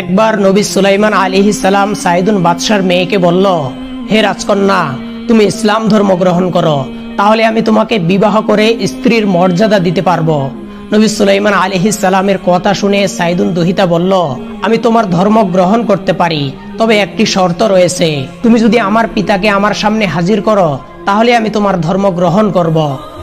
একবার নবী সুলাইমান আলী সালাম সাইদুন বাদশার মেয়েকে বলল, হে রাজকন্যা, তুমি ইসলাম ধর্ম গ্রহণ করো, তাহলে আমি তোমাকে বিবাহ করে স্ত্রীর মর্যাদা দিতে পারব। নবী সুলাইমান আলী সালামের কথা শুনে সাইদুন দুহিতা বলল, আমি তোমার ধর্ম গ্রহণ করতে পারি, তবে একটি শর্ত রয়েছে। তুমি যদি আমার পিতাকে আমার সামনে হাজির করো, তাহলে আমি তোমার ধর্ম গ্রহণ করব।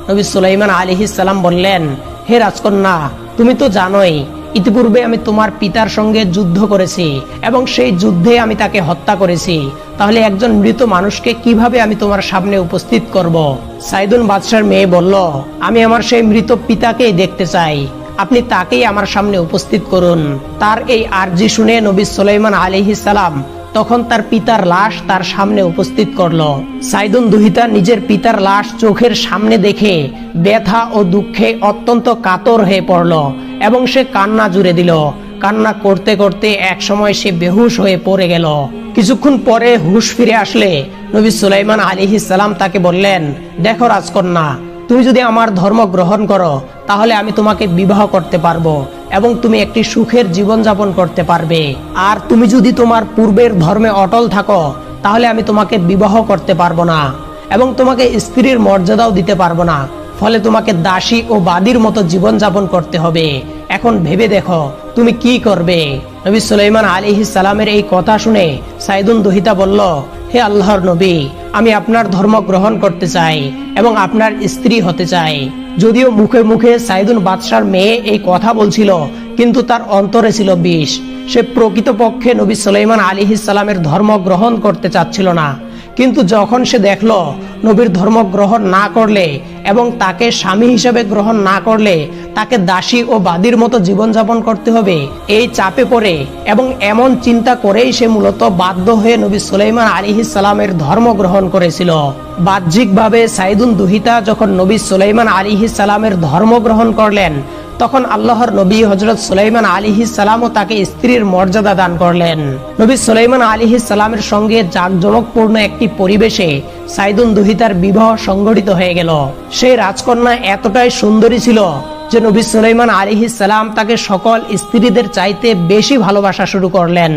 নবী সুলাইমান আলী সালাম বললেন, হে রাজকন্যা, তুমি তো জানোই ইতিপূর্বে আমি তোমার পিতার সঙ্গে যুদ্ধ করেছি এবং সেই যুদ্ধে আমি তাকে হত্যা করেছি। তাহলে একজন মৃত মানুষকে কীভাবে আমি তোমার সামনে উপস্থিত করব? সাইদুন বাদশার মেয়ে বলল, আমি আমার সেই মৃত পিতাকেই দেখতে চাই। আপনি তাকেই আমার সামনে উপস্থিত করুন। তার এই আর্জি শুনে নবী সুলাইমান আলিহিসাল্লাম তখন তার পিতার লাশ তার সামনে উপস্থিত করল। সাইদুন দুহিতা নিজের পিতার লাশ চোখের সামনে দেখে ব্যথা ও দুঃখে অত্যন্ত কাতর হয়ে পড়ল এবং সে কান্না জুড়ে দিল। কান্না করতে করতে এক সময় সে বেহুশ হয়ে পড়ে গেল। কিছুক্ষণ পরে হুশ ফিরে আসলে নবী সুলাইমান আলিহি সালাম তাকে বললেন, দেখো রাজকন্যা, তুমি যদি আমার ধর্ম গ্রহণ করো, তাহলে আমি তোমাকে বিবাহ করতে পারব। এবং তুমি একটি সুখের জীবন যাপন করতে পারবে। আর তুমি যদি তোমার পূর্বের ধর্মে অটল থাকো, তাহলে আমি তোমাকে বিবাহ করতে পারব না এবং তোমাকে স্ত্রীর মর্যাদাও দিতে পারব না। ফলে তোমাকে দাসী ও বাদীর মতো জীবন যাপন করতে হবে। এখন ভেবে দেখো, তুমি কি করবে? নবী সুলাইমান আলী সালামের এই কথা শুনে সাইদুন দহিতা বলল, হে আল্লাহর নবী, আমি আপনার ধর্ম গ্রহণ করতে চাই এবং আপনার স্ত্রী হতে চাই। যদিও মুখে মুখে সাইদুন বাদশার মেয়ে এই কথা বলছিল, কিন্তু তার অন্তরে ছিল বিষ। সে প্রকৃতপক্ষে নবী সুলাইমান আলী ইসালামের ধর্ম গ্রহণ করতে চাচ্ছিল না। কিন্তু যখন সে দেখল নবীর ধর্ম গ্রহণ না করলে এবং তাকে স্বামী হিসেবে গ্রহণ না করলে তাকে দাসী ও বাদীর মতো জীবনযাপন করতে হবে, এই চাপে পড়ে এবং এমন চিন্তা করেই সে মূলত বাধ্য হয়ে নবী সুলাইমান সালামের ধর্ম গ্রহণ করেছিল। বাহ্যিকভাবে সাইদুন দুহিতা যখন নবী সুলাইমান সালামের ধর্ম গ্রহণ করলেন তখন আল্লাহর নবী হজরত সুলাইমান আলিহি সালামও তাকে স্ত্রীর মর্যাদা দান করলেন। নবী সুলাইমান আলিহি সালামের সঙ্গে জাঁকজমকপূর্ণ একটি পরিবেশে সাইদুন দুহিতার বিবাহ সংগঠিত হয়ে গেল। সেই রাজকন্যা এতটাই সুন্দরী ছিল যে নবী সুলাইমান আলিহি সালাম তাকে সকল স্ত্রীদের চাইতে বেশি ভালোবাসা শুরু করলেন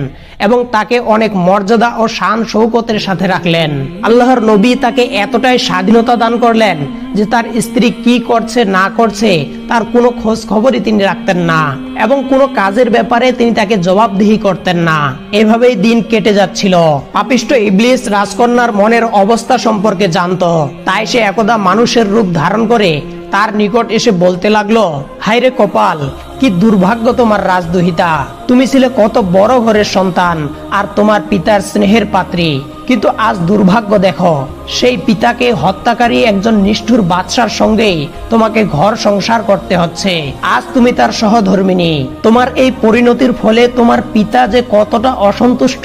এবং তাকে অনেক মর্যাদা ও শান শৌকতের সাথে রাখলেন। আল্লাহর নবী তাকে এতটাই স্বাধীনতা দান করলেন যে তার স্ত্রী কি করছে, না করছে, তার কোনো খোঁজ খবরই তিনি রাখতেন না এবং কোনো কাজের ব্যাপারে তিনি তাকে জবাবদিহি করতেন না। এভাবেই দিন কেটে যাচ্ছিল। পাপিষ্ট ইবলিস রাজকন্যার মনের অবস্থা সম্পর্কে জানতো, তাই সে একদা মানুষের রূপ ধারণ করে তার নিকট এসে বলতে লাগল হাইরে কপাল, কি দুর্ভাগ্য তোমার রাজদুহিতা। তুমি ছিলে কত বড় ঘরের সন্তান আর তোমার পিতার স্নেহের পাত্রী। কিন্তু আজ দুর্ভাগ্য দেখো, সেই পিতাকে হত্যাকারী একজন নিষ্ঠুর বাদশার সঙ্গেই তোমাকে ঘর সংসার করতে হচ্ছে। আজ তুমি তার সহধর্মিনী তোমার এই পরিণতির ফলে তোমার পিতা যে কতটা অসন্তুষ্ট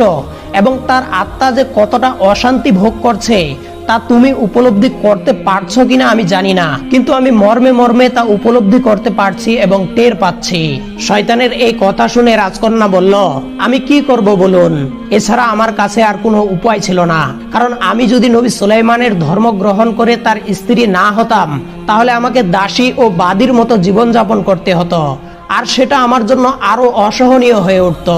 এবং তার আত্মা যে কতটা অশান্তি ভোগ করছে তা তুমি উপলব্ধি করতে পারছ কিনা আমি জানি না। কিন্তু আমি মর্মে মর্মে তা উপলব্ধি করতে পারছি এবং টের পাচ্ছি। শয়তানের এই কথা শুনে রাজকন্যা বলল, আমি কি করব বলুন? এছাড়া আমার কাছে আর কোনো উপায় ছিল না। কারণ আমি যদি নবী সুলাইমানের ধর্ম গ্রহণ করে তার স্ত্রী না হতাম, তাহলে আমাকে দাসী ও বাদীর মতো জীবনযাপন করতে হতো। আর সেটা আমার জন্য আরও অসহনীয় হয়ে উঠতো।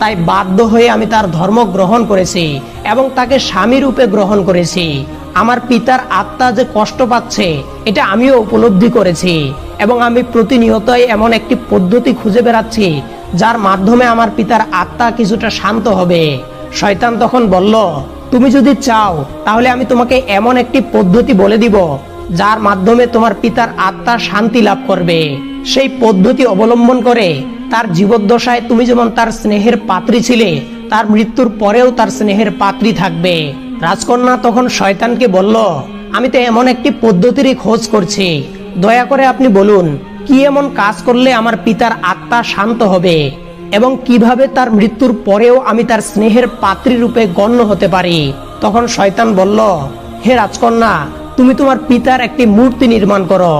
তাই বাধ্য হয়ে আমি তার ধর্ম গ্রহণ করেছি এবং তাকে স্বামী রূপে গ্রহণ করেছি। আমার পিতার আত্মা যে কষ্ট পাচ্ছে, এটা আমিও উপলব্ধি করেছি এবং আমি প্রতিনিয়তই এমন একটি পদ্ধতি খুঁজে বেড়াচ্ছি, যার মাধ্যমে আমার পিতার আত্মা কিছুটা শান্ত হবে। শয়তান তখন বলল, তুমি যদি চাও, তাহলে আমি তোমাকে এমন একটি পদ্ধতি বলে দিব, যার মাধ্যমে তোমার পিতার আত্মা শান্তি লাভ করবে। সেই পদ্ধতি অবলম্বন করে তার জীবদ্দশায় তুমি যেমন তার স্নেহের পাত্রী ছিলে, তার মৃত্যুর পরেও তার স্নেহের পাত্রী থাকবে। রাজকন্যা তখন শয়তানকে বলল, আমি তো এমন একটি পদ্ধতিরই খোঁজ করছি। দয়া করে আপনি বলুন, কি এমন কাজ করলে আমার পিতার আত্মা শান্ত হবে এবং কীভাবে তার মৃত্যুর পরেও আমি তার স্নেহের পাত্রী রূপে গণ্য হতে পারি? তখন শয়তান বলল, হে রাজকন্যা, তুমি তোমার পিতার একটি মূর্তি নির্মাণ করো,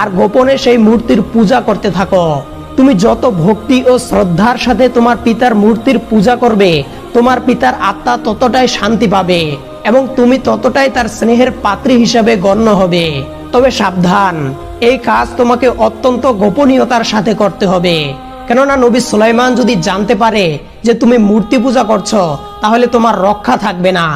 আর গোপনে সেই মূর্তির পূজা করতে থাকো। তুমি যত ভক্তি ও শ্রদ্ধার সাথে তোমার পিতার মূর্তির পূজা করবে, তোমার পিতার আত্মা ততটাই শান্তি পাবে এবং তুমি ততটাই তার স্নেহের পাত্রী হিসাবে গণ্য হবে। তবে সাবধান, এই কাজ তোমাকে অত্যন্ত গোপনীয়তার সাথে করতে হবে। কেননা নবী সুলাইমান যদি জানতে পারে যে তুমি মূর্তি পূজা করছ, তাহলে তোমার রক্ষা থাকবে না।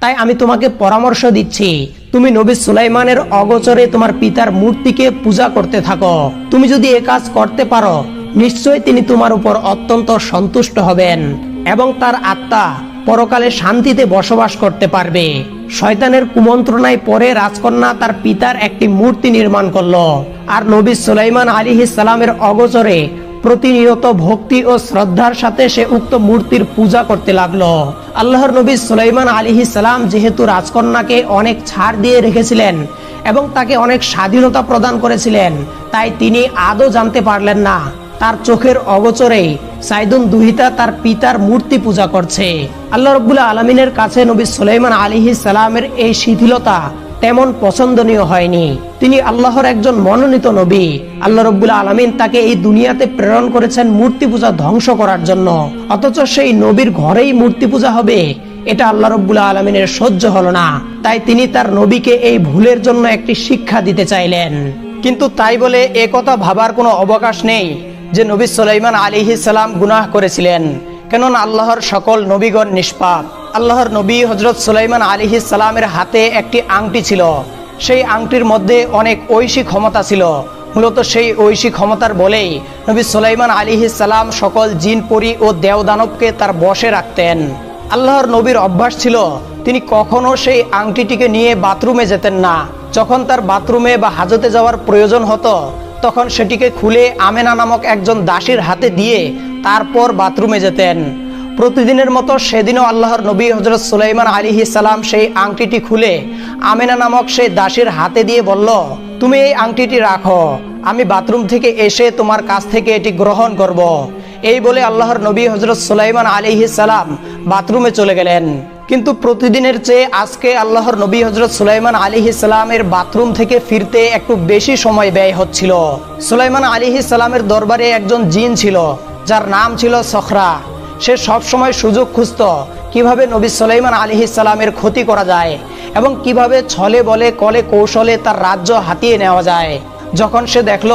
তাই আমি তোমাকে পরামর্শ দিচ্ছি তুমি নবী সুলাইমানের অগোচরে তোমার পিতার মূর্তিকে পূজা করতে থাকো। তুমি যদি এ কাজ করতে পারো, নিশ্চয়ই তিনি তোমার উপর অত্যন্ত সন্তুষ্ট হবেন এবং তার আত্মা পরকালে শান্তিতে বসবাস করতে পারবে। শয়তানের কুমন্ত্রণায় পরে রাজকন্যা তার পিতার একটি মূর্তি নির্মাণ করল। আর নবী সুলাইমান আলী সালামের অগোচরে প্রতিনিয়ত ভক্তি ও শ্রদ্ধার সাথে সে উক্ত মূর্তির পূজা করতে লাগল। আল্লাহর নবী সুলাইমান আলী সালাম যেহেতু রাজকন্যাকে অনেক ছাড় দিয়ে রেখেছিলেন এবং তাকে অনেক স্বাধীনতা প্রদান করেছিলেন, তাই তিনি আদৌ জানতে পারলেন না। তার চোখের অগোচরে সাইদুন দুহিতা তার পিতার মূর্তি পূজা করছে। আল্লাহ রব্বুল্লাহ আলমিনের কাছে নবী সুলাইমান আলিহি সালামের এই শিথিলতা তেমন পছন্দনীয় হয়নি। তিনি আল্লাহর একজন মনোনীত নবী। আল্লাহ রব্বুল্লাহ আলমিন তাকে এই দুনিয়াতে প্রেরণ করেছেন মূর্তি পূজা ধ্বংস করার জন্য। অথচ সেই নবীর ঘরেই মূর্তি পূজা হবে। এটা আল্লাহ রব্বুল্লাহ আলমিনের সহ্য হলো না। তাই তিনি তার নবীকে এই ভুলের জন্য একটি শিক্ষা দিতে চাইলেন। কিন্তু তাই বলে এ কথা ভাবার কোনো অবকাশ নেই যে নবী সুলাইমান আলিহি সালাম গুনাহ করেছিলেন। কেননা আল্লাহর সকল নবীগণ নিষ্পাপ। আল্লাহর নবী হজরত সুলাইমান আলিহি সালামের হাতে একটি আংটি ছিল। সেই আংটির মধ্যে অনেক ঐশী ক্ষমতা ছিল। মূলত সেই ঐশী ক্ষমতার বলেই নবী সুলাইমান আলিহি সালাম সকল জিন, পরি ও দেওদানবকে তার বশে রাখতেন। আল্লাহর নবীর অভ্যাস ছিল, তিনি কখনো সেই আংটিটিকে নিয়ে বাথরুমে যেতেন না। যখন তার বাথরুমে বা হাজতে যাওয়ার প্রয়োজন হতো, তখন সেটিকে খুলে আমেনা নামক একজন দাসীর হাতে দিয়ে তারপর বাথরুমে যেতেন। প্রতিদিনের মতো সেদিনও আল্লাহর নবী হজরত সুলাইমান আলিহি সালাম সেই আংটিটি খুলে আমেনা নামক সেই দাসীর হাতে দিয়ে বলল, তুমি এই আংটিটি রাখো, আমি বাথরুম থেকে এসে তোমার কাছ থেকে এটি গ্রহণ করব। এই বলে আল্লাহর নবী হজরত সুলাইমান আলিহি সালাম বাথরুমে চলে গেলেন। কিন্তু প্রতিদিনের চেয়ে আজকে আল্লাহর নবী হজরত সুলাইমান আলী ইসলামের বাথরুম থেকে ফিরতে একটু বেশি সময় ব্যয় হচ্ছিল। সুলাইমান আলী ইসলামের দরবারে একজন জিন ছিল, যার নাম ছিল সখরা। সে সব সময় সুযোগ খুঁজত কীভাবে নবী সুলাইমান আলী ইসলামের ক্ষতি করা যায় এবং কীভাবে ছলে বলে কলে কৌশলে তার রাজ্য হাতিয়ে নেওয়া যায়। যখন সে দেখল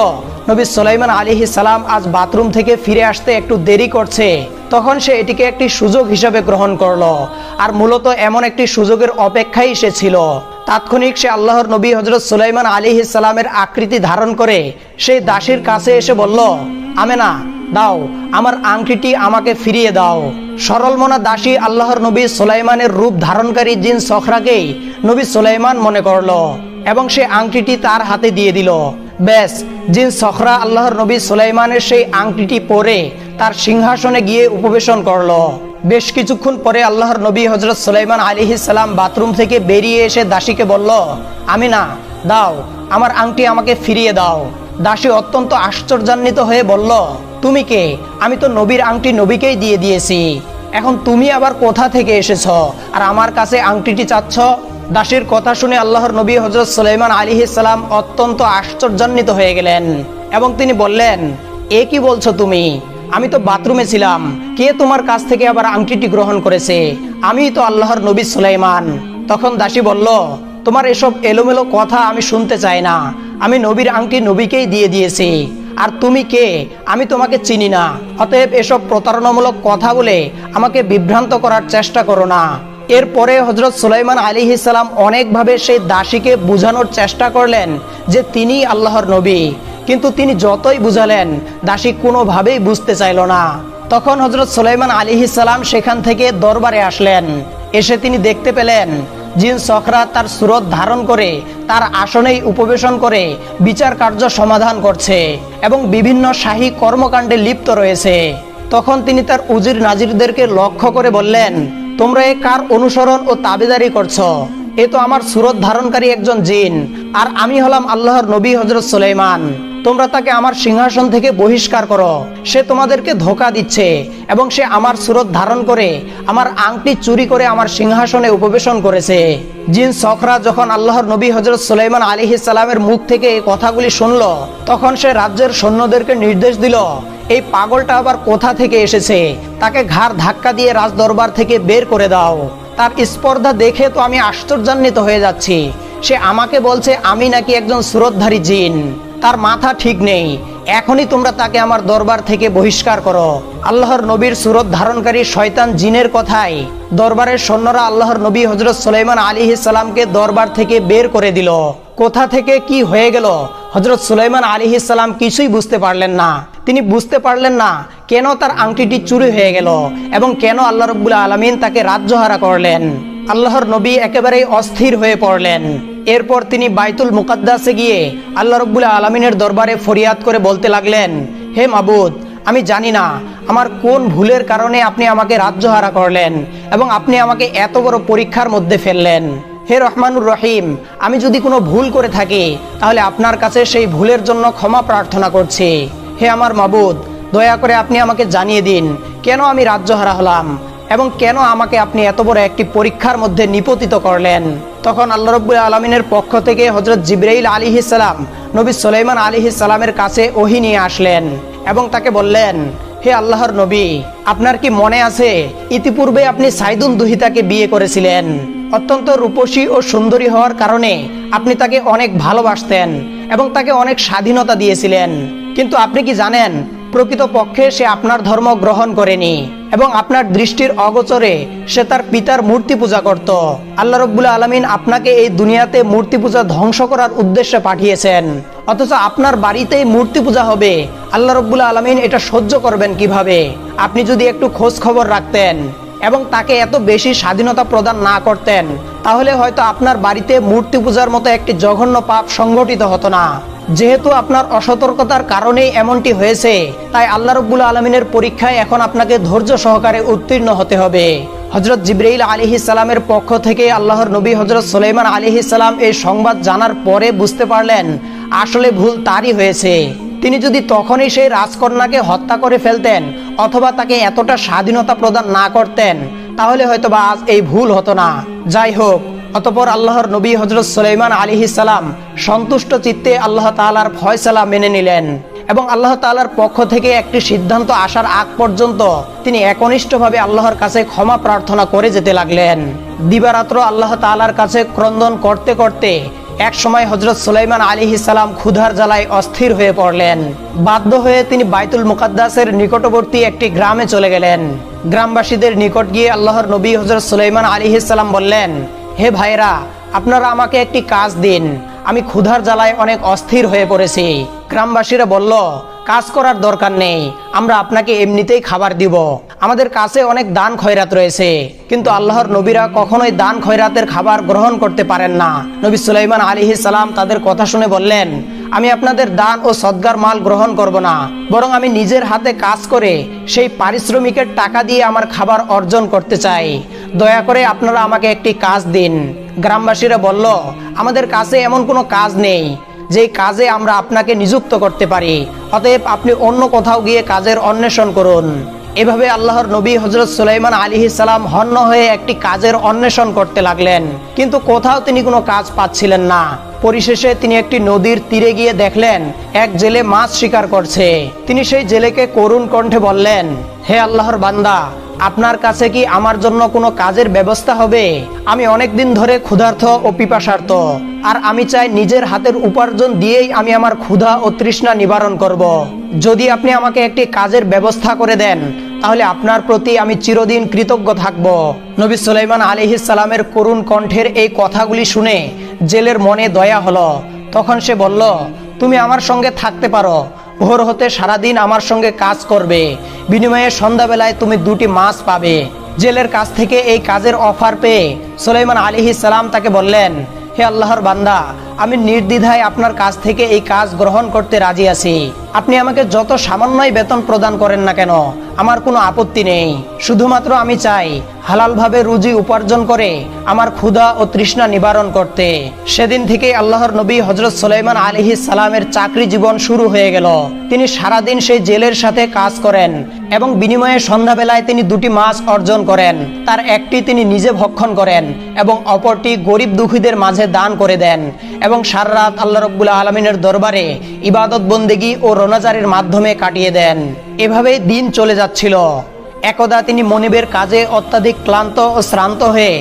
নবী সুলাইমান আলী সালাম আজ বাথরুম থেকে ফিরে আসতে একটু দেরি করছে, তখন সে এটিকে একটি সুযোগ হিসাবে গ্রহণ করল আর মূলত এমন একটি সুযোগের অপেক্ষাই সে ছিল। তাৎক্ষণিক সে আল্লাহর নবী হজরত সুলাইমান আলী সালামের আকৃতি ধারণ করে সেই দাসীর কাছে এসে বলল, আমেনা দাও, আমার আংটিটি আমাকে ফিরিয়ে দাও। সরলমনা দাসী আল্লাহর নবী সোলাইমানের রূপ ধারণকারী জিন সখরাকেই নবী সোলাইমান মনে করল এবং সে আংটিটি তার হাতে দিয়ে দিল। ব্যাস, জিন সখরা আল্লাহর নবী সোলাইমানের সেই আংটিটি পরে তার সিংহাসনে গিয়ে উপবেশন করল। বেশ কিছুক্ষণ পরে আল্লাহর নবী হজরত সুলাইমান আলী সালাম বাথরুম থেকে বেরিয়ে এসে দাসীকে বলল আমি না দাও, আমার আংটি আমাকে ফিরিয়ে দাও। দাসী অত্যন্ত আশ্চর্যান্বিত হয়ে বলল তুমি কে? আমি তো নবীর আংটি নবীকেই দিয়ে দিয়েছি। এখন তুমি আবার কোথা থেকে এসেছ? আর আমার কাছে আংটিটি চাচ্ছ? দাসীর কথা শুনে আল্লাহর নবী হজরত সুলাইমান আলী সালাম অত্যন্ত আশ্চর্যান্বিত হয়ে গেলেন এবং তিনি বললেন, এ কি বলছো তুমি? আমি তো বাথরুমে ছিলাম। কে তোমার কাছ থেকে আবার আংটিটি গ্রহণ করেছে? আমি তো আল্লাহর নবী সুলাইমান। তখন দাসী বলল, তোমার এসব এলোমেলো কথা আমি শুনতে চাই না। আমি নবীর আংটি নবীকেই দিয়ে দিয়েছি। আর তুমি কে? আমি তোমাকে চিনি না। অতএব এসব প্রতারণামূলক কথা বলে আমাকে বিভ্রান্ত করার চেষ্টা করো না। এরপরে হজরত সুলাইমান আলী ইসালাম অনেকভাবে সেই দাসীকে বুঝানোর চেষ্টা করলেন যে তিনি আল্লাহর নবী। কিন্তু তিনি যতই বুঝালেন, দাসী কোনোভাবেই বুঝতে চাইল না। তখন হজরত সুলাইমান আলী ইসালাম সেখান থেকে দরবারে আসলেন। এসে তিনি দেখতে পেলেন জিন সখরা তার সুরত ধারণ করে, তার আসনেই উপবেশন করে, বিচার কার্য সমাধান করছে এবং বিভিন্ন শাহী কর্মকাণ্ডে লিপ্ত রয়েছে। তখন তিনি তার উজির নাজিরদেরকে লক্ষ্য করে বললেন, তোমরা এ কার অনুসরণ ও তাবেদারি করছ? এ তো আমার সুরত ধারণকারী একজন জিন, আর আমি হলাম আল্লাহর নবী হজরত সুলাইমান। তোমরা তাকে আমার সিংহাসন থেকে বহিষ্কার করো। সে তোমাদেরকে ধোকা দিচ্ছে এবং সে আমার সুরত ধারণ করে, আমার আংটি চুরি করে আমার সিংহাসনে উপবেশন করেছে। জিন সখরা যখন আল্লাহর নবী হজরত সুলাইমান আলী সালামের মুখ থেকে এই কথাগুলি শুনল, তখন সে রাজ্যের সৈন্যদেরকে নির্দেশ দিল, এই পাগলটা আবার কোথা থেকে এসেছে? তাকে ঘাড় ধাক্কা দিয়ে রাজ দরবার থেকে বের করে দাও। তার স্পর্ধা দেখে তো আমি আশ্চর্যান্বিত হয়ে যাচ্ছি। সে আমাকে বলছে, আমি নাকি একজন সুরতধারী জিন। তার মাথা ঠিক নেই। এখনই তোমরা তাকে আমার দরবার থেকে বহিষ্কার করো। আল্লাহর নবীর সুরত ধারণকারী শয়তান জিনের কথায় দরবারের সৈন্যরা আল্লাহর নবী হজরত সুলাইমান আলী সালামকে দরবার থেকে বের করে দিল। কোথা থেকে কি হয়ে গেল? হজরত সুলাইমান আলী সালাম কিছুই বুঝতে পারলেন না। তিনি বুঝতে পারলেন না কেন তার আংটিটি চুরি হয়ে গেল এবং কেন আল্লাহ রব্বুল আলমিন তাকে রাজ্যহারা করলেন। আল্লাহর নবী একেবারেই অস্থির হয়ে পড়লেন। এরপর তিনি বাইতুল মুকাদ্দাসে গিয়ে আল্লাহ রব্বুল আলমিনের দরবারে ফরিয়াদ করে বলতে লাগলেন, হে মাবুদ, আমি জানি না, আমার কোন ভুলের কারণে আপনি আমাকে রাজ্যহারা করলেন এবং আপনি আমাকে এত বড় পরীক্ষার মধ্যে ফেললেন। হে রহমানুর রহিম, আমি যদি কোনো ভুল করে থাকি, তাহলে আপনার কাছে সেই ভুলের জন্য ক্ষমা প্রার্থনা করছি। হে আমার মাবুদ, দয়া করে আপনি আমাকে জানিয়ে দিন, কেন আমি রাজ্যহারা হলাম? এবং কেন আমাকে আপনি এত বড় একটি পরীক্ষার মধ্যে নিপতিত করলেন? তখন আল্লাহ রব্বুল আলমিনের পক্ষ থেকে হজরত জিব্রাইল আলী সালাম নবী সুলাইমান আলী সালামের কাছে ওহি নিয়ে আসলেন এবং তাকে বললেন, হে আল্লাহর নবী, আপনার কি মনে আছে, ইতিপূর্বে আপনি সাইদুন দুহিতাকে বিয়ে করেছিলেন। অত্যন্ত রূপসী ও সুন্দরী হওয়ার কারণে আপনি তাকে অনেক ভালোবাসতেন এবং তাকে অনেক স্বাধীনতা দিয়েছিলেন। কিন্তু আপনি কি জানেন প্রকৃত পক্ষে সে আপনার ধর্ম গ্রহণ করেনি এবং আপনার দৃষ্টির অগোচরে সে তার পিতার মূর্তি পূজা করত। আল্লাহ রব্বুল আলমিন আপনাকে এই দুনিয়াতে মূর্তি পূজা ধ্বংস করার উদ্দেশ্যে পাঠিয়েছেন। অথচ আপনার বাড়িতেই মূর্তি পূজা হবে। আল্লাহ রব্বুল আলমিন এটা সহ্য করবেন কীভাবে? আপনি যদি একটু খোঁজ খবর রাখতেন এবং তাকে এত বেশি স্বাধীনতা প্রদান না করতেন, তাহলে হয়তো আপনার বাড়িতে মূর্তি পূজার মতো একটি জঘন্য পাপ সংগঠিত হতো না। যেহেতু আপনার অসতর্কতার কারণেই এমনটি হয়েছে, তাই আল্লাহ রব্বুল আলমিনের পরীক্ষায় এখন আপনাকে ধৈর্য সহকারে উত্তীর্ণ হতে হবে। হজরত জিব্রাইল আলিহি সালামের পক্ষ থেকে আল্লাহর নবী হজরত সুলাইমান আলিহি সালাম এই সংবাদ জানার পরে বুঝতে পারলেন, আসলে ভুল তারই হয়েছে। তিনি যদি তখনই সেই রাজকন্যাকে হত্যা করে ফেলতেন, অথবা তাকে এতটা স্বাধীনতা প্রদান না করতেন, তাহলে হয়তো বা আজ এই ভুল হতো না। যাই হোক অতপর আল্লাহর নবী হজরত সুলাইমান আলিহি সালাম সন্তুষ্ট চিত্তে আল্লাহ তালার ফয়সালা মেনে নিলেন এবং আল্লাহ তালার পক্ষ থেকে একটি সিদ্ধান্ত আসার আগ পর্যন্ত তিনি একনিষ্ঠভাবে আল্লাহর কাছে ক্ষমা প্রার্থনা করে যেতে লাগলেন। দিবারাত্র আল্লাহ তালার কাছে ক্রন্দন করতে করতে এক সময় হজরত সুলাইমান আলী সালাম ক্ষুধার জ্বালায় অস্থির হয়ে পড়লেন। বাধ্য হয়ে তিনি বাইতুল মুকাদ্দাসের নিকটবর্তী একটি গ্রামে চলে গেলেন। গ্রামবাসীদের নিকট গিয়ে আল্লাহর নবী হজরত সুলাইমান আলী সালাম বললেন হে ভাইরা আপনারা আমাকে একটি কাজ দিন। আমি ক্ষুধার জ্বালায় অনেক অস্থির হয়ে পড়েছি। গ্রামবাসীরা বলল, কাজ করার দরকার নেই, আমরা আপনাকে এমনিতেই খাবার দিব। আমাদের কাছে অনেক দান খয়রাত রয়েছে, কিন্তু আল্লাহর নবীরা কখনোই দান খয়রাতের খাবার গ্রহণ করতে পারেন না। নবী সুলাইমান আলী সালাম তাদের কথা শুনে বললেন আমি আপনাদের দান ও সদ্গার মাল গ্রহণ করব না, বরং আমি নিজের হাতে কাজ করে সেই পারিশ্রমিকের টাকা দিয়ে আমার খাবার অর্জন করতে চাই। দয়া করে আপনারা আমাকে একটি কাজ দিন। গ্রামবাসীরা বলল, আমাদের কাছে এমন কোনো কাজ নেই, যেই কাজে আমরা আপনাকে নিযুক্ত করতে পারি। অতএব আপনি অন্য কোথাও গিয়ে কাজের অন্বেষণ করুন। এভাবে আল্লাহর নবী হজরত সুলাইমান আলী সালাম হন্য হয়ে একটি কাজের অন্বেষণ করতে লাগলেন। কিন্তু কোথাও তিনি কোনো কাজ পাচ্ছিলেন না। পরিশেষে তিনি একটি নদীর তীরে গিয়ে দেখলেন, এক জেলে মাছ শিকার করছে। তিনি সেই জেলেকে করুণ কণ্ঠে বললেন, হে আল্লাহর বান্দা আপনার কাছে কি আমার জন্য কোনো কাজের ব্যবস্থা হবে? আমি অনেক দিন ধরে ক্ষুধার্থ ও পিপাসার্থ আর আমি চাই নিজের হাতের উপার্জন দিয়েই আমি আমার ক্ষুধা ও তৃষ্ণা নিবারণ করব। যদি আপনি আমাকে একটি কাজের ব্যবস্থা করে দেন, তাহলে আপনার প্রতি আমি চিরদিন কৃতজ্ঞ থাকব। নবী সুলাইমান আলিহিসালামের করুণ কণ্ঠের এই কথাগুলি শুনে জেলের মনে দয়া হলো। তখন সে বলল, তুমি আমার সঙ্গে থাকতে পারো ভোর হতে সারাদিন আমার সঙ্গে কাজ করবে। বিনিময়ে সন্ধ্যাবেলায় তুমি দুটি মাছ পাবে। জেলের কাছ থেকে এই কাজের অফার পেয়ে সুলাইমান আলিহি সালাম তাকে বললেন, হে আল্লাহর বান্দা আমি নির্দ্বিধায় আপনার কাছ থেকে এই কাজ গ্রহণ করতে রাজি আছি। আপনি আমাকে যত সামান্যই বেতন প্রদান করেন না কেন, আমার কোনো আপত্তি নেই। শুধুমাত্র আমি চাই, হালালভাবে রুজি উপার্জন করে আমার ক্ষুধা ও তৃষ্ণা নিবারণ করতে। সেদিন থেকে আল্লাহর নবী হজরত সুলাইমান আলিহি সালামের চাকরি জীবন শুরু হয়ে গেল। তিনি সারাদিন সেই জেলের সাথে কাজ করেন এবং বিনিময়ে সন্ধ্যাবেলায় তিনি দুটি মাছ অর্জন করেন। তার একটি তিনি নিজে ভক্ষণ করেন এবং অপরটি গরিব দুঃখীদের মাঝে দান করে দেন এবং সারা রাত আল্লাহ রব্বুল্লা আলমিনের দরবারে ইবাদত বন্দেগি ও রোনাজারের মাধ্যমে কাটিয়ে দেন। এভাবেই দিন চলে যাচ্ছিল। একদা তিনি মনিবের কাজে অত্যাধিক ক্লান্ত ও শ্রান্ত হয়ে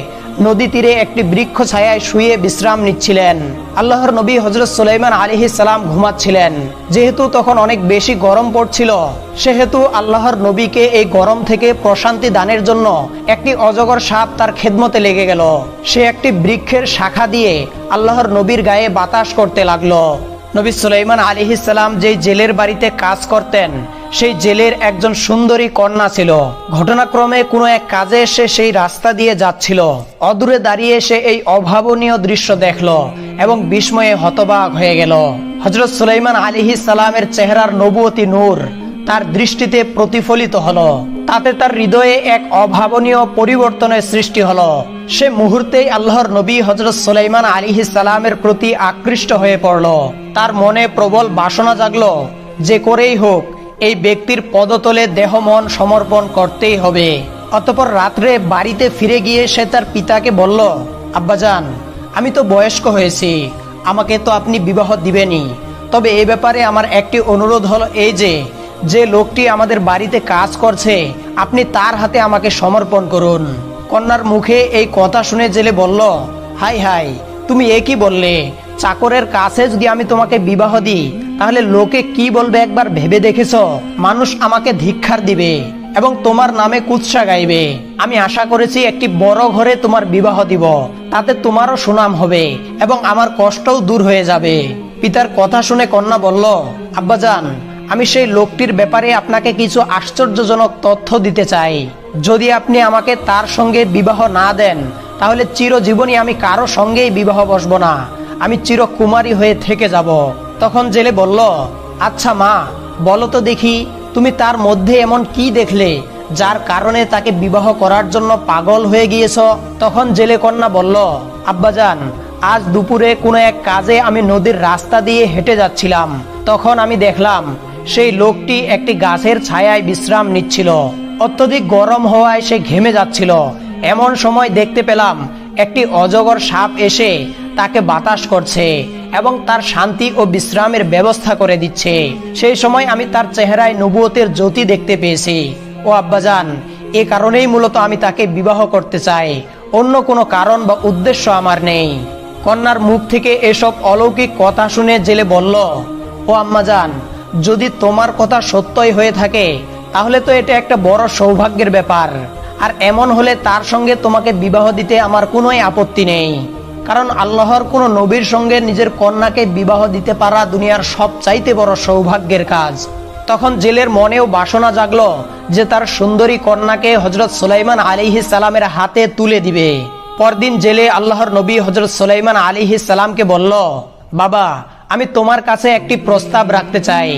নদী তীরে একটি বৃক্ষ ছায়ায় শুয়ে বিশ্রাম নিচ্ছিলেন। আল্লাহর নবী হজরত সুলাইমান আলিহি সালাম ঘুমাচ্ছিলেন। যেহেতু তখন অনেক বেশি গরম পড়ছিল, সেহেতু আল্লাহর নবীকে এই গরম থেকে প্রশান্তি দানের জন্য একটি অজগর সাপ তার খেদমতে লেগে গেল। সে একটি বৃক্ষের শাখা দিয়ে আল্লাহর নবীর গায়ে বাতাস করতে লাগল। নবী সুলাইমান আলিহিসাল্লাম যেই জেলের বাড়িতে কাজ করতেন সেই জেলের একজন সুন্দরী কন্যা ছিল। ঘটনাক্রমে কোনো এক কাজে এসে সেই রাস্তা দিয়ে যাচ্ছিল। অদূরে দাঁড়িয়ে সে এই অভাবনীয় দৃশ্য দেখল এবং বিস্ময়ে হতবাক হয়ে গেল। হজরত সুলাইমান আলিহি সালামের চেহারার নবুয়তি নূর তার দৃষ্টিতে প্রতিফলিত হলো। তাতে তার হৃদয়ে এক অভাবনীয় পরিবর্তনের সৃষ্টি হলো। সে মুহূর্তেই আল্লাহর নবী হজরত সুলাইমান আলিহি সালামের প্রতি আকৃষ্ট হয়ে পড়ল। তার মনে প্রবল বাসনা জাগলো যে করেই হোক এই ব্যক্তির পদতলে দেহ মন সমর্পণ করতেই হবে। অতপর রাত্রে বাড়িতে ফিরে গিয়ে সে তার পিতাকে বলল আব্বাজান আমি তো বয়স্ক হয়েছি, আমাকে তো আপনি বিবাহ দিবেনই। তবে এই ব্যাপারে আমার একটি অনুরোধ হলো এই যে যে লোকটি আমাদের বাড়িতে কাজ করছে, আপনি তার হাতে আমাকে সমর্পণ করুন। কন্যার মুখে এই কথা শুনে জেলে বলল, হাই হাই, তুমি এ কি বললে? চাকরের কাছে যদি আমি তোমাকে বিবাহ দিই, তাহলে লোকে কি বলবে একবার ভেবে দেখেছ? মানুষ আমাকে ধিক্ষার দিবে এবং তোমার নামে কুৎসা গাইবে। আমি আশা করেছি একটি বড় ঘরে তোমার বিবাহ দিব, তাতে তোমারও সুনাম হবে এবং আমার কষ্টও দূর হয়ে যাবে। পিতার কথা শুনে কন্যা বলল, আব্বাজান, আমি সেই লোকটির ব্যাপারে আপনাকে কিছু আশ্চর্যজনক তথ্য দিতে চাই। যদি আপনি আমাকে তার সঙ্গে বিবাহ না দেন, তাহলে চিরজীবনই আমি কারও সঙ্গেই বিবাহ বসবো না। আমি চিরকুমারী হয়ে থেকে যাব। তখন জেলে বলল আচ্ছা মা, বলো তো দেখি, তুমি তার মধ্যে এমন কি দেখলে, যার কারণে তাকে বিবাহ করার জন্য পাগল হয়ে গিয়েছ? তখন জেলে কন্যা বলল, আব্বাজান, আজ দুপুরে কোনো এক কাজে আমি নদীর রাস্তা দিয়ে হেঁটে যাচ্ছিলাম। তখন আমি দেখলাম, সেই লোকটি একটি গাছের ছায়ায় বিশ্রাম নিচ্ছিল। অত্যধিক গরম হওয়ায় সে ঘেমে যাচ্ছিল। এমন সময় দেখতে পেলাম, একটি অজগর সাপ এসে তাকে বাতাস করছে এবং তার শান্তি ও বিশ্রামের ব্যবস্থা করে দিচ্ছে। সেই সময় আমি তার চেহারায় নবুয়তের জ্যোতি দেখতে পেয়েছি। ও আব্বাজান এ কারণেই মূলত আমি তাকে বিবাহ করতে চাই। অন্য কোনো কারণ বা উদ্দেশ্য আমার নেই। কন্যার মুখ থেকে এসব অলৌকিক কথা শুনে জেলে বলল, ও আম্মাজান যদি তোমার কথা সত্যই হয়ে থাকে, তাহলে তো এটা একটা বড় সৌভাগ্যের ব্যাপার। আর এমন হলে তার সঙ্গে তোমাকে বিবাহ দিতে আমার কোনোই আপত্তি নেই। কারণ আল্লাহর কোনো নবীর সঙ্গে নিজের কন্যাকে বিবাহ দিতে পারা দুনিয়ার সবচাইতে বড় সৌভাগ্যের কাজ। তখন জেলের মনেও বাসনা জাগলো যে তার সুন্দরী কন্যাকে হজরত সুলাইমান আলিহি সালামের হাতে তুলে দিবে। পরদিন জেলে আল্লাহর নবী হজরত সুলাইমান আলিহি সালামকে বলল, বাবা, আমি তোমার কাছে একটি প্রস্তাব রাখতে চাই।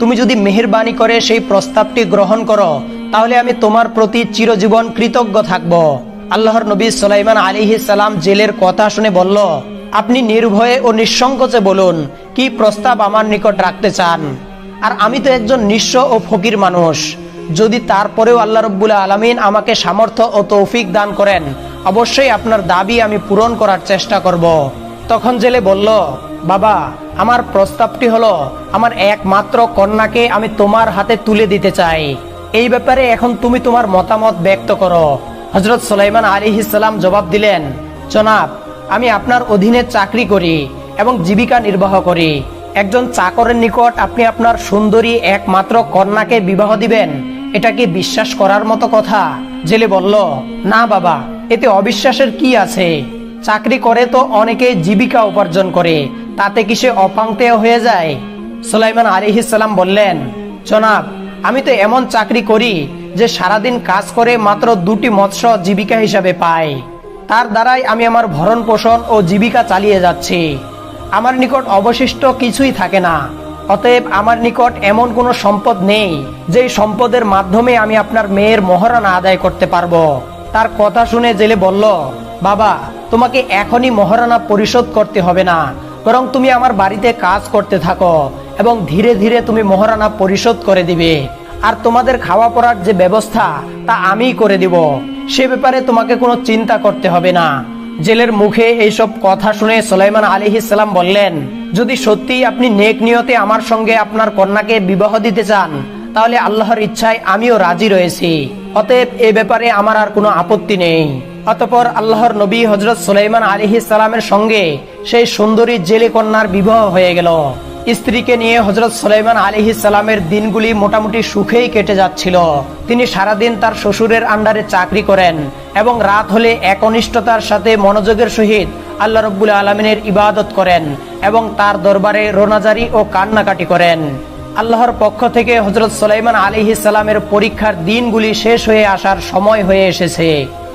তুমি যদি মেহেরবানি করে সেই প্রস্তাবটি গ্রহণ করো, তাহলে আমি তোমার প্রতি চিরজীবন কৃতজ্ঞ থাকব। আল্লাহর নবী সুলাইমান আলিহি সালাম জেলের কথা শুনে বলল, আপনি নির্ভয়ে ও নিঃসংকোচে বলুন, কি প্রস্তাব আমার নিকট রাখতে চান? আর আমি তো একজন নিঃস্ব ও ফকির মানুষ। যদি তারপরেও আল্লাহ রব্বুল আলমিন আমাকে সামর্থ্য ও তৌফিক দান করেন, অবশ্যই আপনার দাবি আমি পূরণ করার চেষ্টা করব। তখন জেলে বলল, বাবা, আমার প্রস্তাবটি হলো, আমার একমাত্র কন্যাকে আমি তোমার হাতে তুলে দিতে চাই। এই ব্যাপারে এখন তুমি তোমার মতামত ব্যক্ত করো। হজরত সুলাইমান আলী ইসলাম জবাব দিলেন, জনাব, আমি আপনার অধীনে চাকরি করি এবং জীবিকা নির্বাহ করি। একজন চাকরের নিকট আপনি আপনার সুন্দরী একমাত্র কন্যাকে বিবাহ দিবেন। এটা কি বিশ্বাস করার মতো কথা? জেলে বলল, না বাবা, এতে অবিশ্বাসের কি আছে? চাকরি করে তো অনেকেই জীবিকা উপার্জন করে, তাতে কি সে অপাংতেয় হয়ে যায়? সুলাইমান আলিহিসাল্লাম বললেন, জনাব, আমি তো এমন চাকরি করি যে সারাদিন কাজ করে মাত্র দুটি মৎস্য জীবিকা হিসাবে পায়। তার দ্বারাই আমি আমার ভরণ পোষণ ও জীবিকা চালিয়ে যাচ্ছি। আমার নিকট অবশিষ্ট কিছুই থাকে না। অতএব আমার নিকট এমন কোনো সম্পদ নেই, যেই সম্পদের মাধ্যমে আমি আপনার মেয়ের মহারানা আদায় করতে পারব। তার কথা শুনে জেলে বলল, বাবা, তোমাকে এখনই মহারানা পরিশোধ করতে হবে না, বরং তুমি আমার বাড়িতে কাজ করতে থাকো এবং ধীরে ধীরে তুমি মহারানা পরিশোধ করে দিবে। আর তোমাদের খাওয়া পড়ার যে ব্যবস্থা, তা আমিই করে দিব। সে ব্যাপারে তোমাকে কোনো চিন্তা করতে হবে না। জেলের মুখে এইসব কথা শুনে সুলাইমান আলী ইসলাম বললেন, যদি সত্যি আপনি নেক নিয়তে আমার সঙ্গে আপনার কন্যাকে বিবাহ দিতে চান, তাহলে আল্লাহর ইচ্ছায় আমিও রাজি রয়েছি। অতএব এ ব্যাপারে আমার আর কোনো আপত্তি নেই। অতপর আল্লাহর নবী হজরত সুলাইমান আলিহি সালামের সঙ্গে সেই সুন্দরী জেলে কন্যার বিবাহ হয়ে গেল। স্ত্রীকে নিয়ে হজরত সুলাইমান আলিহি সালামের দিনগুলি মোটামুটি সুখেই কেটে যাচ্ছিল। তিনি সারাদিন তার শ্বশুরের আন্ডারে চাকরি করেন এবং রাত হলে একনিষ্ঠতার সাথে মনোযোগের সহিত আল্লাহ রব্বুল আলমিনের ইবাদত করেন এবং তার দরবারে রোনাজারি ও কান্নাকাটি করেন। আল্লাহর পক্ষ থেকে হজরত সুলাইমান আলিহি সালামের পরীক্ষার দিনগুলি শেষ হয়ে আসার সময় হয়ে এসেছে।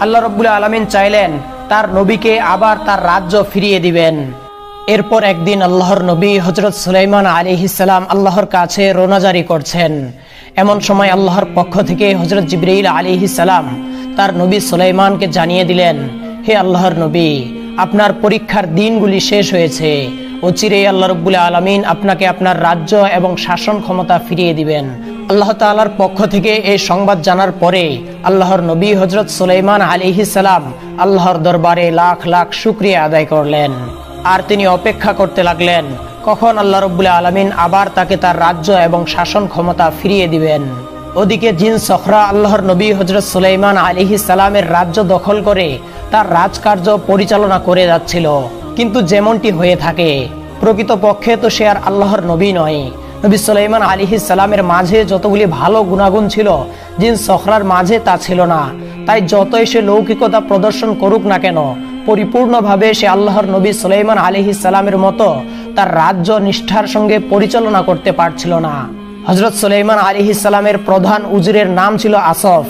আল্লাহ রব্বুল আলমিন চাইলেন তার নবীকে আবার তার রাজ্য ফিরিয়ে দিবেন। এরপর একদিন আল্লাহর নবী হজরত সুলাইমান আলিহিসাল্লাম আল্লাহর কাছে রোনাজারি করছেন। এমন সময় আল্লাহর পক্ষ থেকে হজরত জিবরাইল আলিহিসাল্লাম তার নবী সুলাইমানকে জানিয়ে দিলেন, হে আল্লাহর নবী, আপনার পরীক্ষার দিনগুলি শেষ হয়েছে। অচিরেই আল্লাহ রব্বুল আলমিন আপনাকে আপনার রাজ্য এবং শাসন ক্ষমতা ফিরিয়ে দিবেন। আল্লাহ তাআলার পক্ষ থেকে এই সংবাদ জানার পরে আল্লাহর নবী হজরত সুলাইমান আলিহিসাল্লাম আল্লাহর দরবারে লাখ লাখ শুক্রিয়া আদায় করলেন। আর তিনি অপেক্ষা করতে লাগলেন, কখন আল্লাহ রব্বুল আলমিন আবার তাকে তার রাজ্য এবং শাসন ক্ষমতা ফিরিয়ে দিবেন। ওদিকে জিন সখরা আল্লাহর নবী হজরত সুলাইমান আলিহি সালামের রাজ্য দখল করে তার রাজকার্য পরিচালনা করে যাচ্ছিল। কিন্তু যেমনটি হয়ে থাকে প্রকৃত পক্ষে তো সে আর আল্লাহর নবী নয়। নবী সুলাইমান আলিহি সালামের মাঝে যতগুলি ভালো গুণাগুণ ছিল, জিন সখরার মাঝে তা ছিল না। তাই যতই সে লৌকিকতা প্রদর্শন করুক না কেন পরিপূর্ণভাবে সে আল্লাহর নবী সুলাইমান আলিহি সালামের মতো তার রাজ্য নিষ্ঠার সঙ্গে পরিচালনা করতে পারছিল না। হজরত সুলাইমান আলিহি সালামের প্রধান উজিরের নাম ছিল আসফ।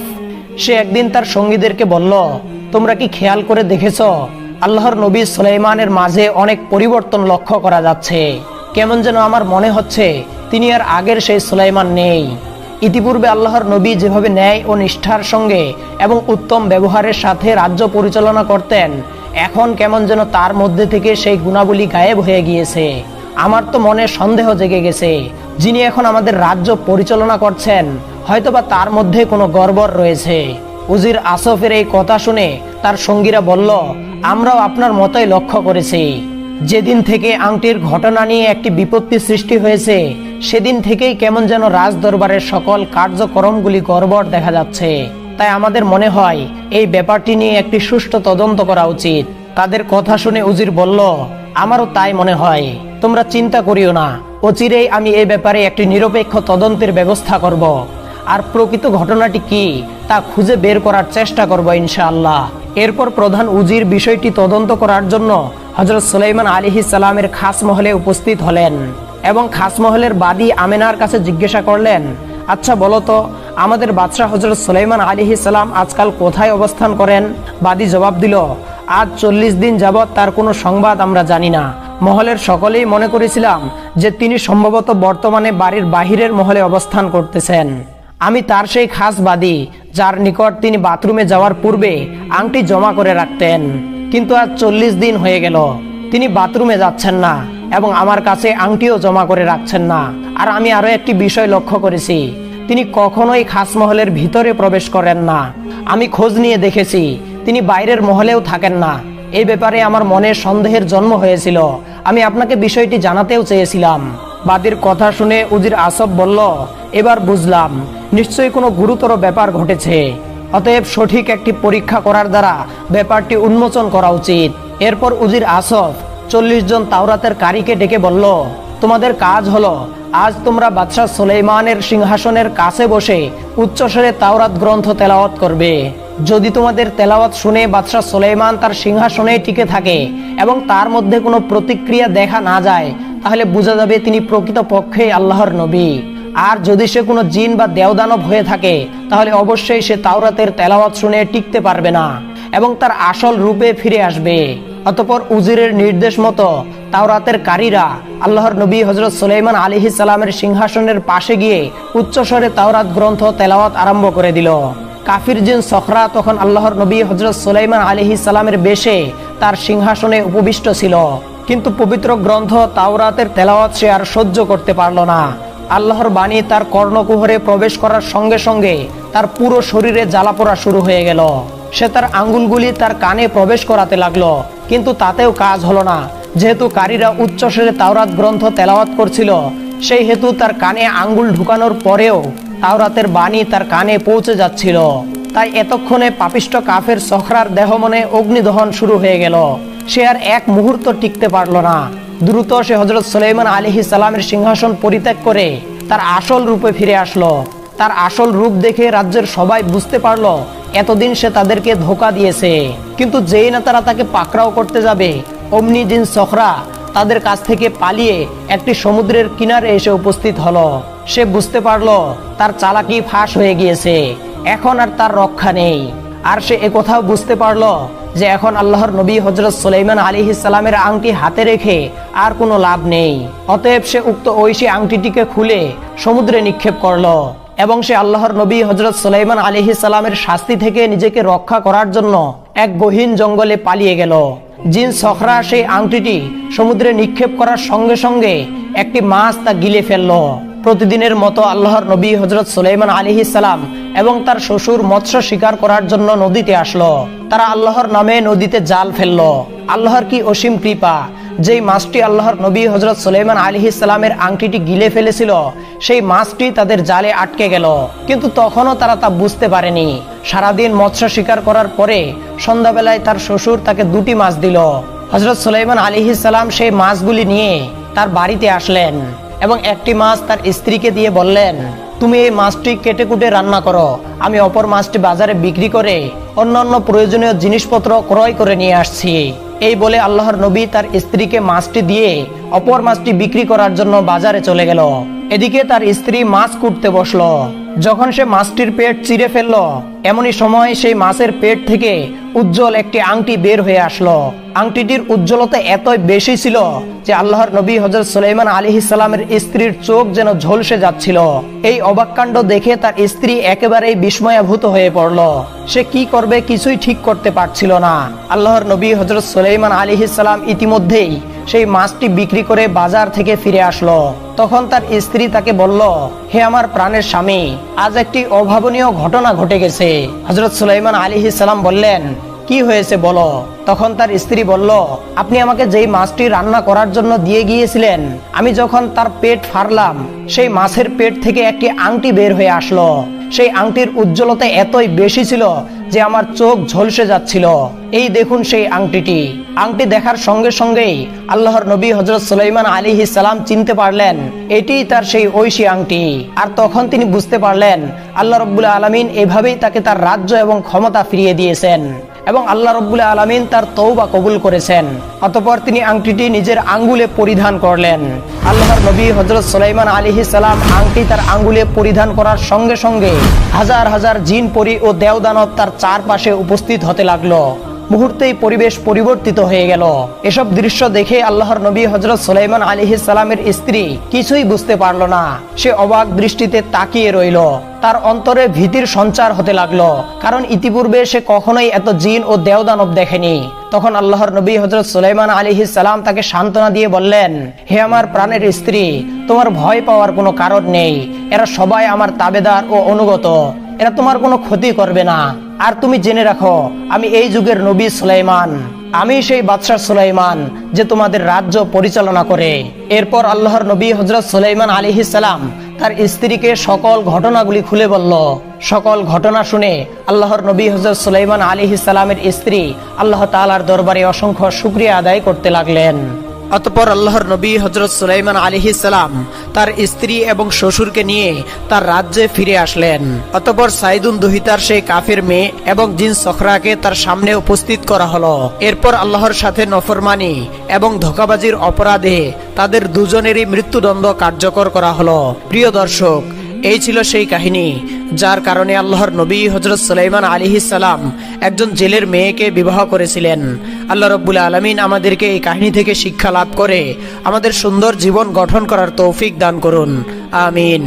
সে একদিন তার সঙ্গীদেরকে বলল, তোমরা কি খেয়াল করে দেখেছ? আল্লাহর নবী সুলাইমানের মাঝে অনেক পরিবর্তন লক্ষ্য করা যাচ্ছে। কেমন যেন আমার মনে হচ্ছে তিনি আর আগের সেই সুলাইমান নেই। ইতিপূর্বে আল্লাহর নবী যেভাবে ন্যায় ও নিষ্ঠার সঙ্গে এবং উত্তম ব্যবহারের সাথে রাজ্য পরিচালনা করতেন এখন কেমন যেন তার মধ্যে থেকে সেই গুণাবলী গায়েব হয়ে গিয়েছে। আমার তো মনে সন্দেহ জেগে গেছে, যিনি এখন আমাদের রাজ্য পরিচালনা করছেন, হয়তোবা তার মধ্যে কোনো গর্বর রয়েছে। উজির আসফের এই কথা শুনে তার সঙ্গীরা বলল, আমরাও আপনার মতোই লক্ষ্য করেছি। যেদিন থেকে আংটির ঘটনা নিয়ে একটি বিপত্তি সৃষ্টি হয়েছে, সেদিন থেকেই কেমন যেন রাজ দরবারের সকল কার্যক্রমগুলি গড়বড় দেখা যাচ্ছে। তাই আমাদের মনে হয় এই ব্যাপারটি নিয়ে একটি সুষ্ঠু তদন্ত করা উচিত। তাদের কথা শুনে উজির বলল, আমারও তাই মনে হয়। তোমরা চিন্তা করিও না। অচিরেই আমি এই ব্যাপারে একটি নিরপেক্ষ তদন্তের ব্যবস্থা করব। আর প্রকৃত ঘটনাটি কি, তা খুঁজে বের করার চেষ্টা করব ইনশাআল্লাহ। এরপর প্রধান উজির বিষয়টি তদন্ত করার জন্য হজরত সুলাইমান আলিহি সালামের খাস মহলে উপস্থিত হলেন এবং খাস মহলের বাদী আমেনার কাছে জিজ্ঞাসা করলেন আচ্ছা বলো তো, আমাদের বাদশাহ হজরত সুলাইমান আলিহি সালাম আজকাল কোথায় অবস্থান করেন? বাদী জবাব দিল, আজ চল্লিশ দিন যাবৎ তার কোনো সংবাদ আমরা জানি না। মহলের সকলেই মনে করেছিলাম যে তিনি সম্ভবত বর্তমানে বাড়ির বাহিরের মহলে অবস্থান করতেছেন। আমি তার সেই খাস বাদী, যার নিকট তিনি বাথরুমে যাওয়ার পূর্বে আংটি জমা করে রাখতেন। কিন্তু আজ চল্লিশ দিন হয়ে গেল, তিনি বাথরুমে যাচ্ছেন না। এবং আমার কাছে আংটিও জমা করে রাখছেন না। আর আমি আরও একটি বিষয় লক্ষ্য করেছি। তিনি কখনোই খাস মহলের ভিতরে প্রবেশ করেন না। আমি খোঁজ নিয়ে দেখেছি, তিনি বাইরের মহলেও থাকেন না। এই ব্যাপারে আমার মনে সন্দেহের জন্ম হয়েছিল। আমি আপনাকে বিষয়টি জানাতেও চেয়েছিলাম। বাদীর কথা শুনে উজির আসব বলল, এবার বুঝলাম, নিশ্চয়ই কোনো গুরুতর ব্যাপার ঘটেছে। অতএব সঠিক একটি পরীক্ষা করার দ্বারা ব্যাপারটি উন্মোচন করা উচিত। এরপর উজির আসফ চল্লিশ জন তাওরাতের কারিকে ডেকে বলল, তোমাদের কাজ হলো, আজ তোমরা বাদশাহ সুলেইমানের সিংহাসনের কাছে বসে উচ্চস্বরে তাওরাত গ্রন্থ তেলাওয়াত করবে। যদি তোমাদের তেলাওয়াত শুনে বাদশাহ সুলেইমান তার সিংহাসনে টিকে থাকে এবং তার মধ্যে কোনো প্রতিক্রিয়া দেখা না যায়, তাহলে বোঝা যাবে তিনি প্রকৃত পক্ষে আল্লাহর নবী। আর যদি সে কোনো জিন বা দেওদানব হয়ে থাকে, তাহলে অবশ্যই সে তাওরাতের তেলাওয়াত শুনে টিকতে পারবে না এবং তার আসল রূপে ফিরে আসবে। অতপর উজিরের নির্দেশ মতো তাওরাতের কারীরা আল্লাহর নবী হজরত সুলাইমান আলিহি সালামের সিংহাসনের পাশে গিয়ে উচ্চস্বরে তাওরাত গ্রন্থ, তেলাওয়াত আরম্ভ করে দিল। কাফির জিন সখরা তখন আল্লাহর নবী হজরত সুলাইমান আলিহি সালামের বেশে তার সিংহাসনে উপবিষ্ট ছিল। কিন্তু পবিত্র গ্রন্থ, তাওরাতের তেলাওয়াত সে আর সহ্য করতে পারল না। আল্লাহর বাণী তার কর্ণকুহরে প্রবেশ করার সঙ্গে সঙ্গে তার পুরো শরীরে জ্বালাপোড়া শুরু হয়ে গেল। সে তার আঙ্গুলগুলি তার কানে প্রবেশ করাতে লাগল। কিন্তু তাতেও কাজ হলো না। যেহেতু কারীরা উচ্চস্বরে তাওরাত গ্রন্থ তেলাওয়াত করছিল, সেই হেতু তার কানে আঙ্গুল ঢুকানোর পরেও তাওরাতের বাণী তার কানে পৌঁছে যাচ্ছিল। তাই এতক্ষণে পাপিষ্ট কাফের সখরার দেহ মনে অগ্নিদহন শুরু হয়ে গেল। সে আর এক মুহূর্ত টিকতে পারল না। দ্রুত সে হজরত সুলাইমান আলিহি সালামের সিংহাসন পরিত্যাগ করে তার আসল রূপে ফিরে আসলো। তার আসল রূপ দেখে রাজ্যের সবাই বুঝতে পারল এতদিন সে তাদেরকে ধোকা দিয়েছে। কিন্তু যেই না তারা তাকে পাকড়াও করতে যাবে, অমনি দিন সখরা তাদের কাছ থেকে পালিয়ে একটি সমুদ্রের কিনারে এসে উপস্থিত হলো। সে বুঝতে পারল, তার চালাকি ফাঁস হয়ে গিয়েছে। এখন আর তার রক্ষা নেই। আর সে একথাও বুঝতে পারল যে এখন আল্লাহর নবী হজরত সুলাইমান আলী ইসালামের আংটি হাতে রেখে আর কোনো লাভ নেই। অতএব সে উক্ত ঐশী আংটিটিকে খুলে সমুদ্রে নিক্ষেপ করল। এবং সে আল্লাহর নবী হজরত সুলাইমান আলী সালামের শাস্তি থেকে নিজেকে রক্ষা করার জন্য এক গহীন জঙ্গলে পালিয়ে গেল। জিন সখরা সেই আংটিটি সমুদ্রে নিক্ষেপ করার সঙ্গে সঙ্গে একটি মাছ তা গিলে ফেলল। প্রতিদিনের মতো আল্লাহর নবী হজরত সুলাইমান আলী সালাম এবং তার শ্বশুর মৎস্য শিকার করার জন্য নদীতে আসলো। তারা আল্লাহর নামে নদীতে জাল ফেলল। আল্লাহর কি অসীম কৃপা যেই মাছটি আল্লাহর নবী হজরত সুলাইমান আলী ইসলামের আংটিটি গিলে ফেলেছিল, সেই মাছটি তাদের জালে আটকে গেল। কিন্তু তখনও তারা তা বুঝতে পারেনি। সারাদিন মৎস্য শিকার করার পরে সন্ধ্যাবেলায় তার শ্বশুর তাকে দুটি মাছ দিল। হজরত সুলাইমান আলী ইসলাম সেই মাছগুলি নিয়ে তার বাড়িতে আসলেন এবং একটি মাছ তার স্ত্রীকে দিয়ে বললেন, তুমি এই মাছটি কেটে কুটে রান্না করো। আমি অপর মাছটি বাজারে বিক্রি করে অন্যান্য প্রয়োজনীয় জিনিসপত্র ক্রয় করে নিয়ে আসছি। এই বলে আল্লাহর নবী তার স্ত্রীকে মাছটি দিয়ে অপর মাছটি বিক্রি করার জন্য বাজারে চলে গেল। এদিকে তার স্ত্রী মাছ কুটতে বসল। যখন সে মাছটির পেট চিরে ফেলল, এমনই সময় সেই মাছের পেট থেকে উজ্জ্বল একটি আংটি বের হয়ে আসলো। আংটিটির উজ্জ্বলতা এতই বেশি ছিল যে আল্লাহর নবী হজরত সুলাইমান আলী ইসলামের স্ত্রীর চোখ যেন ঝলসে যাচ্ছিল। এই অবাককাণ্ড দেখে তার স্ত্রী একেবারেই বিস্ময়াভূত হয়ে পড়ল। সে কি করবে কিছুই ঠিক করতে পারছিল না। আল্লাহর নবী হজরত সুলাইমান আলী ইসলাম ইতিমধ্যেই সেই মাছটি বিক্রি করে বাজার থেকে ফিরে আসলো। তখন তার স্ত্রী তাকে বলল, হে আমার প্রাণের স্বামী, আজ একটি অভাবনীয় ঘটনা ঘটে গেছে। হজরত সুলাইমান আলী ইসলাম বললেন, কি হয়েছে বলো? তখন তার স্ত্রী বলল, আপনি আমাকে যেই মাছটি রান্না করার জন্য দিয়ে গিয়েছিলেন, আমি যখন তার পেট ফাড়লাম, সেই মাছের পেট থেকে একটি আংটি বের হয়ে আসলো। সেই আংটির উজ্জ্বলতা এতই বেশি ছিল যে আমার চোখ ঝলসে যাচ্ছিল। এই দেখুন সেই আংটিটি। আংটি দেখার সঙ্গে সঙ্গেই আল্লাহর নবী হজরত সুলাইমান আলী সালাম চিনতে পারলেন এটি তার সেই ঐশী আংটি। আর তখন তিনি বুঝতে পারলেন, আল্লাহ রব্বুল আলমিন এভাবেই তাকে তার রাজ্য এবং ক্ষমতা ফিরিয়ে দিয়েছেন। এবং আল্লাহ রব্বুল্লাহ আলমিন তার তৌবা কবুল করেছেন। অতপর তিনি আংটিটি নিজের আঙ্গুলে পরিধান করলেন। আল্লাহর নবী হজরত সুলাইমান আলী সালাম আংটি তার আঙ্গুলে পরিধান করার সঙ্গে সঙ্গে হাজার হাজার জিন পরি ও দেওদানব তার চারপাশে উপস্থিত হতে লাগল। মুহূর্তেই পরিবেশ পরিবর্তিত হয়ে গেল। এসব দৃশ্য দেখে আল্লাহর নবী হজরত সুলাইমান আলী সালামের স্ত্রী কিছুই বুঝতে পারল না। সে অবাক দৃষ্টিতে তাকিয়ে রইল। তার অন্তরে ভীতির সঞ্চার হতে লাগল, কারণ ইতিপূর্বে সে কখনোই এত জিন ও দেওদানব দেখেনি। তখন আল্লাহর নবী হজরত সুলাইমান আলী সালাম তাকে সান্ত্বনা দিয়ে বললেন, হে আমার প্রাণের স্ত্রী, তোমার ভয় পাওয়ার কোনো কারণ নেই। এরা সবাই আমার তাবেদার ও অনুগত। এরা তোমার কোনো ক্ষতি করবে না। আর তুমি জেনে রাখো, আমি এই যুগের নবী সুলাইমান। আমি সেই বাদশাহ সুলাইমান যে তোমাদের রাজ্য পরিচালনা করে। এরপর আল্লাহর নবী হজরত সুলাইমান আলী সালাম তার স্ত্রীকে সকল ঘটনাগুলি খুলে বলল। সকল ঘটনা শুনে আল্লাহর নবী হজরত সুলাইমান আলী সালামের স্ত্রী আল্লাহ তালার দরবারে অসংখ্য শুক্রিয়া আদায় করতে লাগলেন। অতপর আল্লাহর নবী হজরত সুলাইমান আলিহি সালাম তার স্ত্রী এবং শ্বশুরকে নিয়ে তার রাজ্যে ফিরে আসলেন। অতপর সাইদুন দুহিতার সেই কাফের মেয়ে এবং জিন সখরাকে তার সামনে উপস্থিত করা হলো। এরপর আল্লাহর সাথে নফরমানি এবং ধোকাবাজির অপরাধে তাদের দুজনেরই মৃত্যুদণ্ড কার্যকর করা হলো। প্রিয় দর্শক এই ছিল সেই কাহিনী, যার কারণে আল্লাহর নবী হজরত সুলাইমান সালাম একজন জেলের মেয়েকে বিবাহ করেছিলেন। আল্লাহ রব্বুল আলমিন আমাদেরকে এই কাহিনী থেকে শিক্ষা লাভ করে আমাদের সুন্দর জীবন গঠন করার তৌফিক দান করুন। আমিন।